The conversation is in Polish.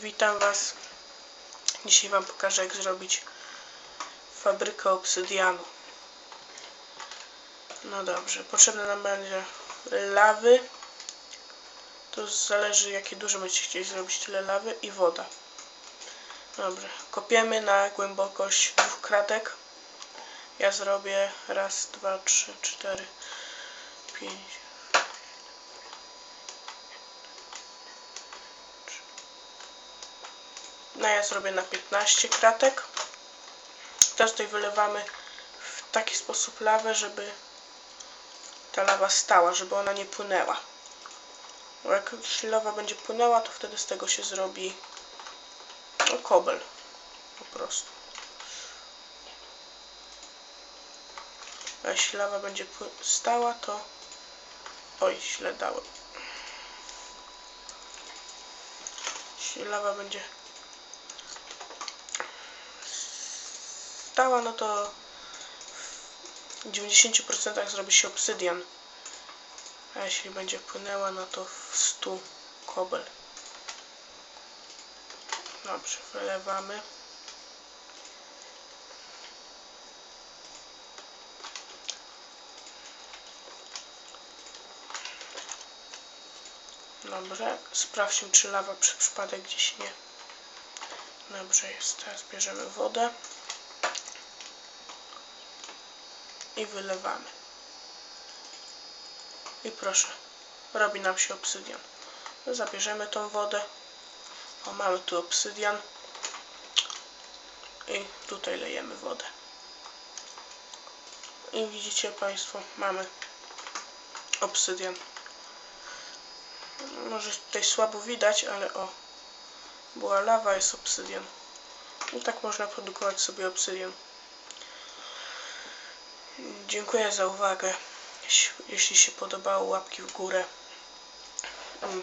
Witam Was. Dzisiaj Wam pokażę jak zrobić fabrykę obsydianu. No dobrze, potrzebne nam będzie lawy. To zależy jakie dużo będziecie chcieli zrobić tyle lawy i woda. Dobrze, kopiemy na głębokość dwóch kratek. Ja zrobię raz, dwa, trzy, cztery, pięć, No ja zrobię na 15 kratek. Teraz tutaj wylewamy w taki sposób lawę, żeby ta lawa stała, żeby ona nie płynęła. Bo jak już lawa będzie płynęła, to wtedy z tego się zrobi no, kobel. Po prostu. A jeśli lawa będzie stała, to... Oj, źle dałem. Jeśli lawa będzie stała, no to w 90% zrobi się obsydian. A jeśli będzie płynęła, no to w 100 kobel. Dobrze, wylewamy. Dobrze, sprawdźmy czy lawa przy przypadek gdzieś nie. Dobrze jest, teraz bierzemy wodę i wylewamy. I proszę, robi nam się obsydian. Zabierzemy tą wodę. O, mamy tu obsydian. I tutaj lejemy wodę. I widzicie Państwo, mamy obsydian. Może tutaj słabo widać, ale o, była lawa, jest obsydian. I tak można produkować sobie obsydian. Dziękuję za uwagę. Jeśli- się podobało, łapki w górę. Mm.